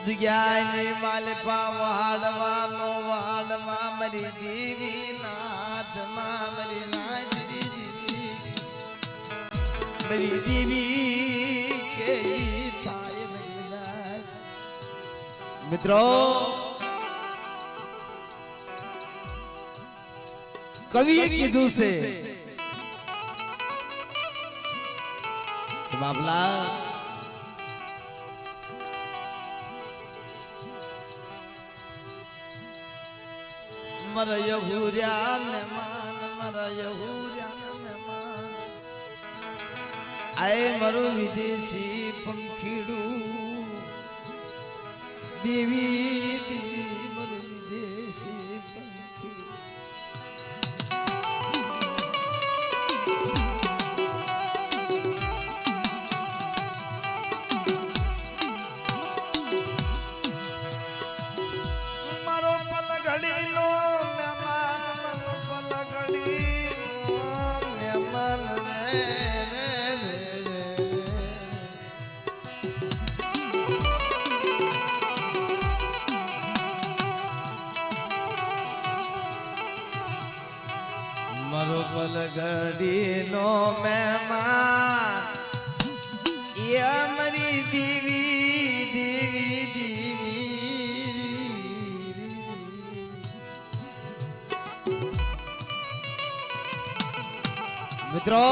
જગ્યાની માલપા વહાડવા નો વહાડવા મરી જીવી નાથમાં મરી નાજરી મરી દીવી કે થાય મિત્રો કવિએ કીધું છે બાબલા મારા યહુર્યા મહેમાન મારા યહુર્યા મહેમાન આય મારું વિદેશી પંખીડું દેવી દેવી મિત્રો,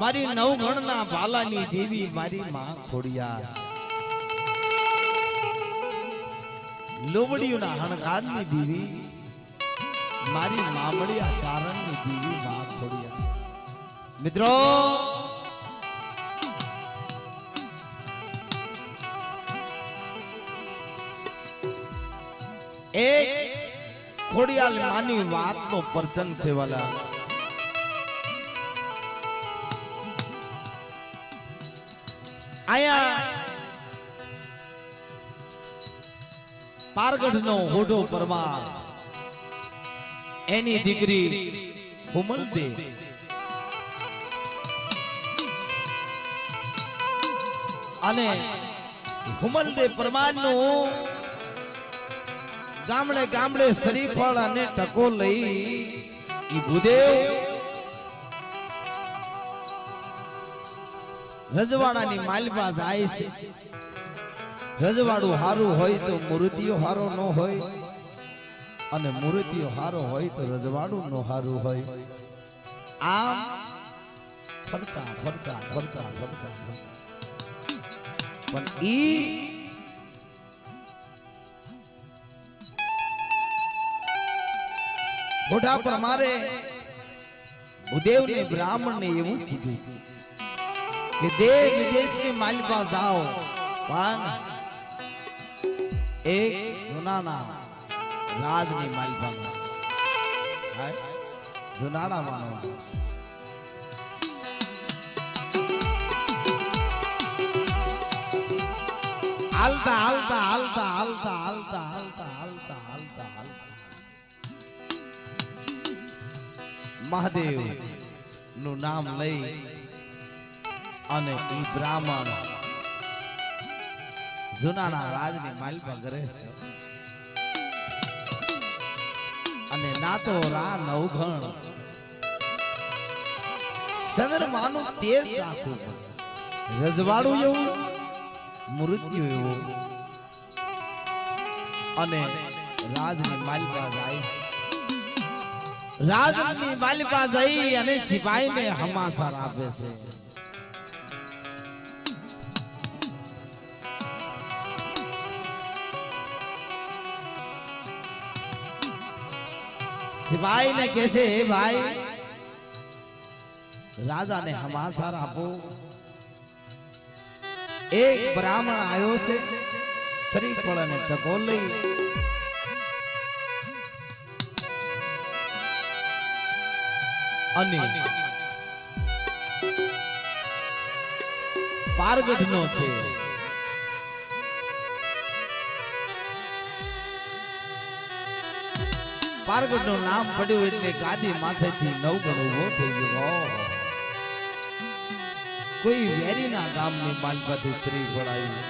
મારી નવગણના બાલાની દેવી મારી માં ખોડિયા લોબડીઓના હણકારની દેવી મારી મામડિયા ચારણની દેવી માં ખોડિયા મિત્રો, એક ખોડિયાલ માની વાત નો પરચન સેવાલા આયા. પારગઢ નો હોઢો પરમાર. એની દીકરી હુમલ દે અને હુમલદે પરમારનું ગામડે ગામડે શરીફળ અને ટકો લઈ ઈ ભૂદેવ રજવાડાની માલપા જાય છે રજવાડું હારું હોય તો મૂર્તિઓ હારો ન હોય અને મૂર્તિઓ હારો હોય તો રજવાડું નો હારું હોય આમ ફરતા ફરતા ફરતા ફરતા. પણ ઈ મોઢા પ્રમાણે ભૂદેવ ને બ્રાહ્મણ ને એવું કીધું કે દેશ વિદેશની માલિકા જાઓ. પણ એક જુનાના રાજની માલિકા જુનાના માનવા હાલતા હાલતા હાલતા હાલતા હાલતા મહાદેવનું નામ લઈ અને એ બ્રાહ્મણ જૂનાના રાજની માલપા કરે અને ના તો રા નવઘણ. ચંદ્રમાનું તેજ રાખવું રજવાડું એવું મૃત્યુ એવું. અને રાજની માલિકા જાય. રાજની માલિકા જઈ અને સિપાહીને હમાસર આપે છે. સિપાહીને કે છે, હે ભાઈ, રાજાને હમાસર આપો એક બ્રાહ્મણ આવ્યો છે, શ્રીફળ અને ટકો લઈ અને પારગઢનો છે. પારગઢનું નામ પડ્યું એટલે ગાદી માથેથી નવ ગણો ઊભો થઈ ગયો. કોઈ વેરીના ગામની માલપાથી સ્ત્રી ભળાવી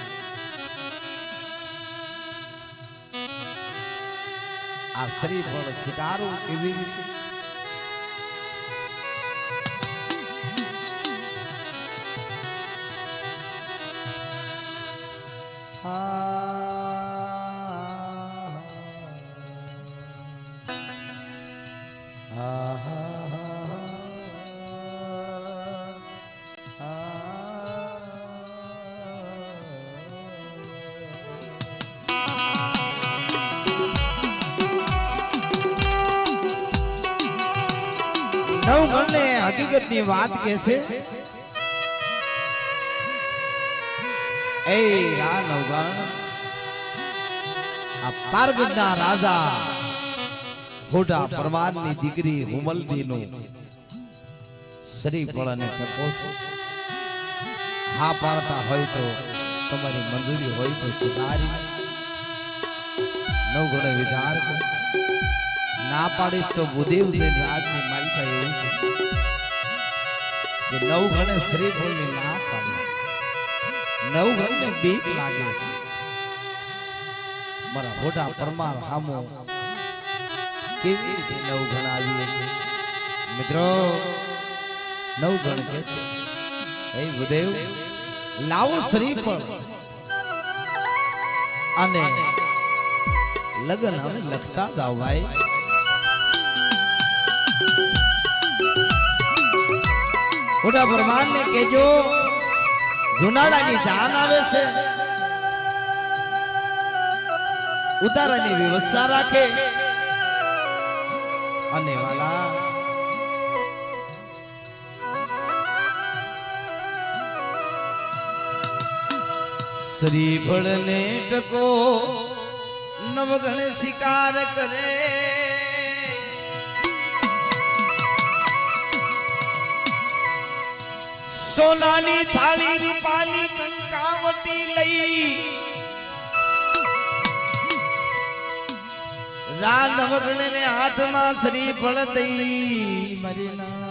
આ સ્ત્રી ફળ સ્વીકારું એવી રીતે નવગણને હકીકતની વાત કે છે? તમારી મંજૂરી હોય તો નવ નવગણે વિચાર ના પાડીશ તો ભૂદેવ નવ ગણે શ્રીફળની ના પાડી. નવ ઘરને બીક લાગે મારા મોટા પરમાર હામો કેવી રીતે નવ ઘણ આવી મિત્રો, નવ ઘણ કે છે? હે ગુદેવ લાવો શ્રીફળ અને લગન હવે લખતા જાઓ ભાઈ મોટા બ્રહ્માંડ ને કેજો જુનાડાની જાન આવે છે. ઉતારાની વ્યવસ્થા રાખે. અને વાલા. શ્રીફળ ને ટકો, નવગણ શિકાર કરે. સોનાની થાળી રૂપાની કંકાવટી લઈ. રાન વગણે ને હાથમાં શ્રીફળ દઈ મરીના.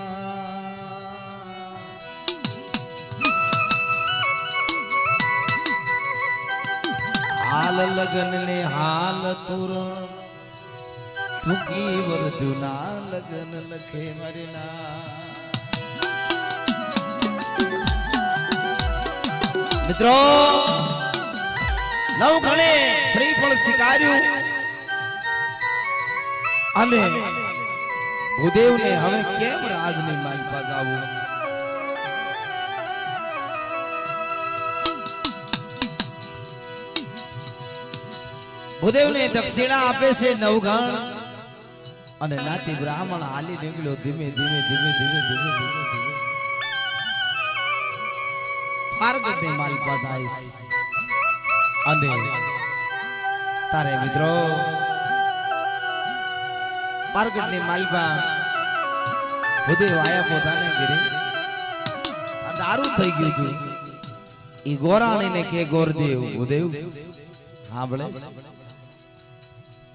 હાલ લગન ને હાલ તુરણ ટૂંકી વર્જુના લગન લખે મારી મિત્રો નવ ગણે શ્રીફળ સ્વીકાર્યું અને ભૂદેવને હવે કેમ રાજની માઈ બજાવું ભૂદેવને દક્ષિણા આપે છે નવઘણ. અને નાતી બ્રાહ્મણ હાલી નીકળ્યો ધીમે ધીમે ધીમે ધીમે ધીમે ધીમે. માલ પાસે આવીશ અને તારે મિત્રો પાર્વતી માલપા બધે આયા પોતાને ઘરે. દારૂ થઈ ગયું હતું ગોરાણી ને કે ગોરદેવ હા ભલે.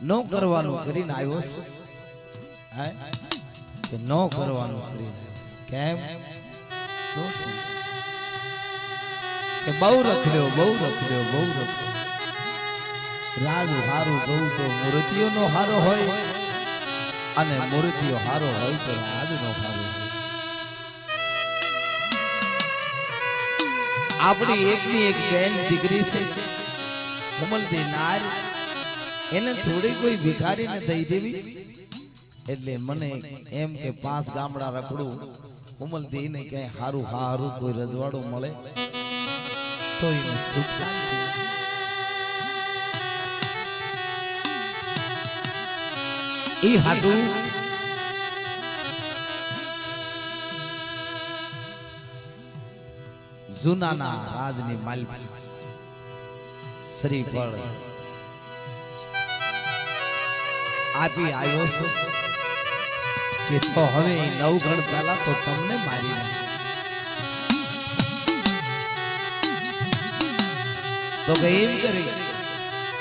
નો કરવાનું કરીને આવ્યો છે? કે નો કરવાનું કરીને કેમ? શું કે બહુ રખડ્યો બહુ રખડ્યો બહુ રખડ્યો. રાજ હારું કહું તો મૂર્તિઓ નો હારો હોય અને મૂર્તિઓ હારો હોય તો રાજ નો હારો આપણી એકની એક બેન દીકરી છે કમલદી નાર. એને થોડી કોઈ ભિખારીને દઈ દેવી. એટલે મને એમ કે પાંચ ગામડા રખડું. કમલદી ને ક્યાંય હારું હારું કોઈ રજવાડું મળે? તો એને સુખ શાંતિ ઈ હાટું જૂનાના રાજની માલકી શ્રીફળ આપી આવ્યો છું કે તો હવે નવ ગણ પહેલા તો તમને મારી નાખે. તો કે એમ કરી,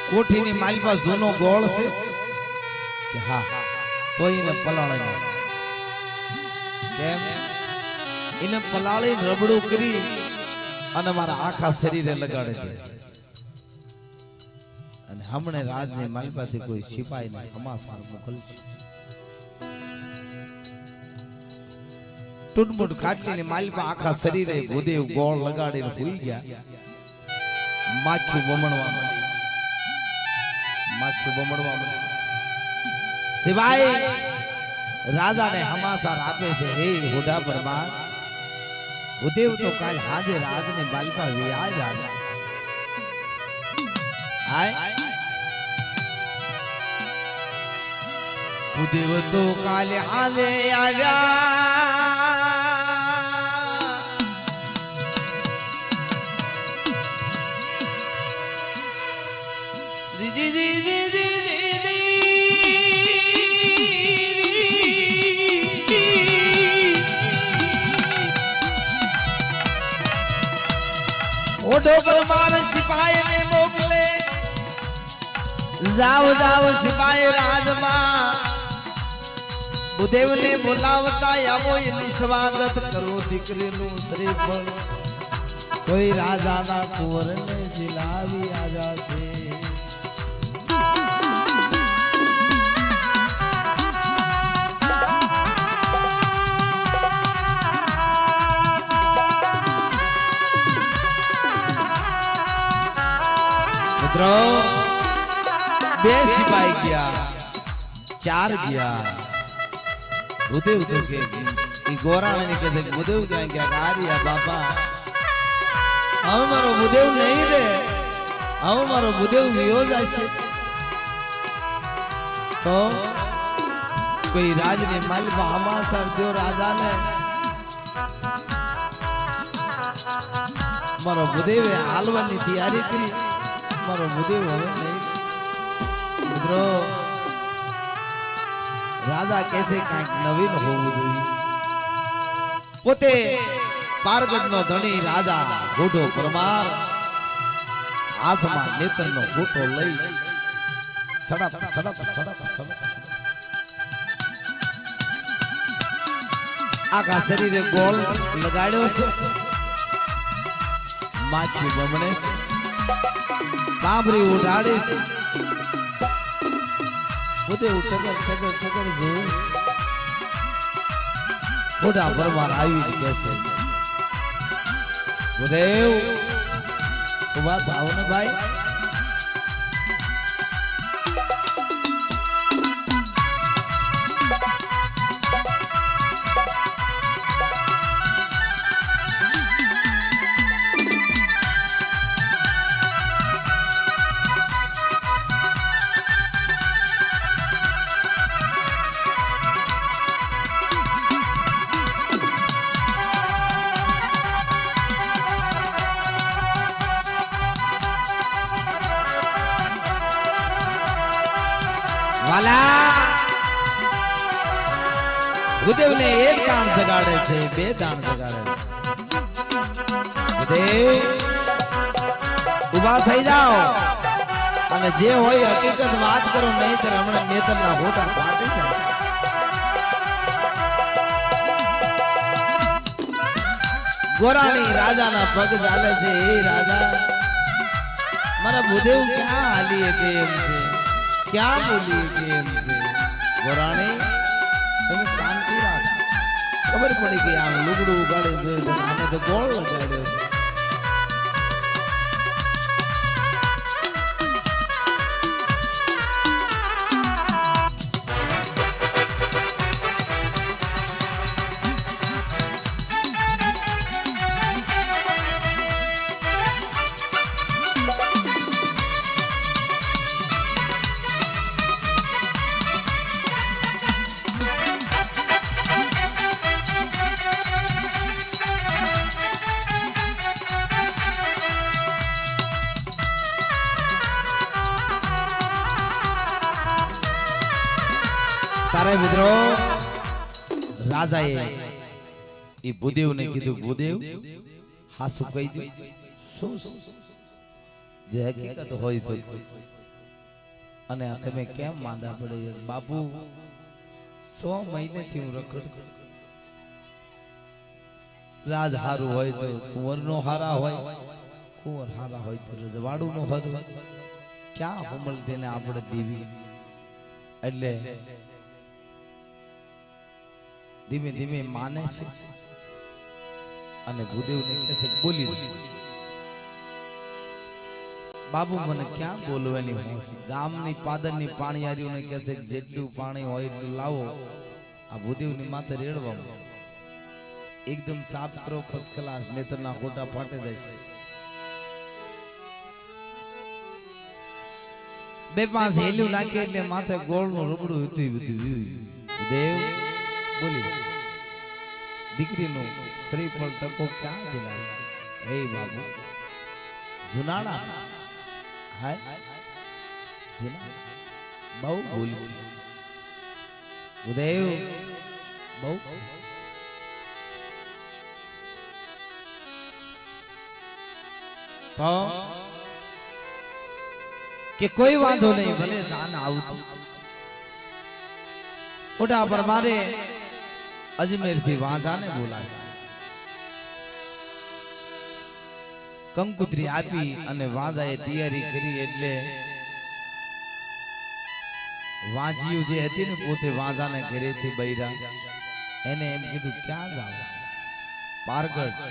કોઠીની માલપા જૂનો ગોળ છે? કે હા તો એને પલાળે કેમ? એને પલાળી રબડું કરી અને મારા આખા શરીરે લગાડે અને હમણે રાજની માલપાથી કોઈ સિપાહીને હમાસાર મોકલશે ટૂટમૂટ ખાટલીની માલપા આખા શરીરે ગોદેવ ગોળ લગાડીને ભૂલી ગયા. માથું બમણવા માંડી. માથું બમણવા માંડી. સિવાય રાજાને હમાસાર આપે છે. હે હોડા પરમાર ઉદેવ તો કાલ હાજે રાજને બાલકા વિયા જ હાય ઉદેવ તો કાલે હાજે આવ્યા. ઓઢો પરમાર સિપાહી ને મોકલે. જાવ જાવ સિપાહી રાજમાં. બુદેવ ને બોલાવતા આવો, એનું સ્વાગત કરો દીકરીનું શ્રીફળ. કોઈ રાજાના કુંવરને જીલાવી આજા છે. મિત્રો બે સિપાહી ગયા ચાર ગયા ઉદેવ તો કે ઈ ગોરાણે ને કહે છે ઉદેવ ક્યાં ગયા આર્યા બાપા હવે મારો બુદેવ નહીં રે હવે મારો બુદેવ વિયો જાય છે તો કોઈ રાજને માલમાં હમાસર દ્યો રાજાને મારો બુદેવે હાલવાની તૈયારી કરી મારો બુદેવ હવે. મિત્રો રાજા કહેશે કાંઈક નવીન હોવું જોઈએ. પોતે પારગતનો ધણી રાજા ગોઢો પરમાર હાથમાં નેત્રનો ગોટો લઈ સડપ સડપ સડપ સડપ. આખા શરીરે ગોળ લગાડ્યો છે. માથું બમણે બાબરી ઉડાડે છે પોતે ટગર ટગર ટગર જોયું મોટા ખોટા પરમાર આવી કે છે ગુરુદેવ ઊભા થાવ ગુરુદેવને એક દાન જગાડે છે, બે દાન જગાડે છે. ઊભા થઈ જાઓ. અને જે હોય હકીકત વાત કરો નહીં તો હમણાં નેતરના હોટા ફાટી જાય. ગોરાણી રાજાના પગ ચાલે છે, એ રાજા, મારા ભૂદેવ ક્યાં હાલીએ કે એમ છે? ક્યાં બોલીએ કે એમ છે? ગોરાણી તમે શાંતિ રાખ. ખબર પડી કે આ લુગડું ઉગાડે આને તો ગોળ લગાડ્યો. રાજાએ એ ભૂદેવને કીધું, ભૂદેવ, હાસુ કહી દે શું? જે હકીકત હોય તો અને તમે કેમ માંદા પડે બાપુ, સો મહિનેથી હું રખડ રાજ હારું હોય તો કુંવર નો હારા હોય. કુંવર હારા હોય તો રજવાડું નો હદ ક્યાં હુમલ તેને આપણે દેવી? એટલે ધીમે ધીમે માને છે અને ભૂદેવને કહે છે બોલી બાબુ મને ક્યાં બોલવાની હોય ગામની પાદરની પાણીયારીઓને કહે છે જેટલું પાણી હોય એટલું લાવો આ ભૂદેવની માથે રેડવા એકદમ સાફ કરો ફર્સ્ટ ક્લાસ નેતરના ગોટા ફાટે છે બે પાંચ હેલું નાખ્યું એટલે માથે ગોળનું રૂબડું હતું બધું દેવ બોલી દીકરીનું શ્રીફળ ટકો ક્યાં દિલાય હે બાબુ જુનાડા હાય. જુના બહુ બોલી ઉદય બહુ તો કે કોઈ વાંધો નહીં, ભલે જાન આવતું. ખોટા પર અજમેરથી વાંઝાને બોલાવ્યા કંકુત્રી આપી અને વાંઝાએ તૈયારી કરી એટલે વાંજીયું જે હતી ને પોતે વાંઝાને ઘરેથી બૈરા એને એમ કીધું ક્યાં જાવ પારગઢ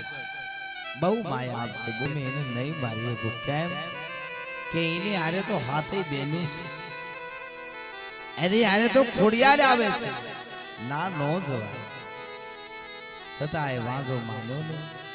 બહુ માયા આપશે ગમે એને નહીં મારી હતું કેમ કે એની આરે તો હાથે બેનું છે એની આરે તો ખોડિયાર આવે છે ના નો જવાય એ વાંધો માન્યો નહીં.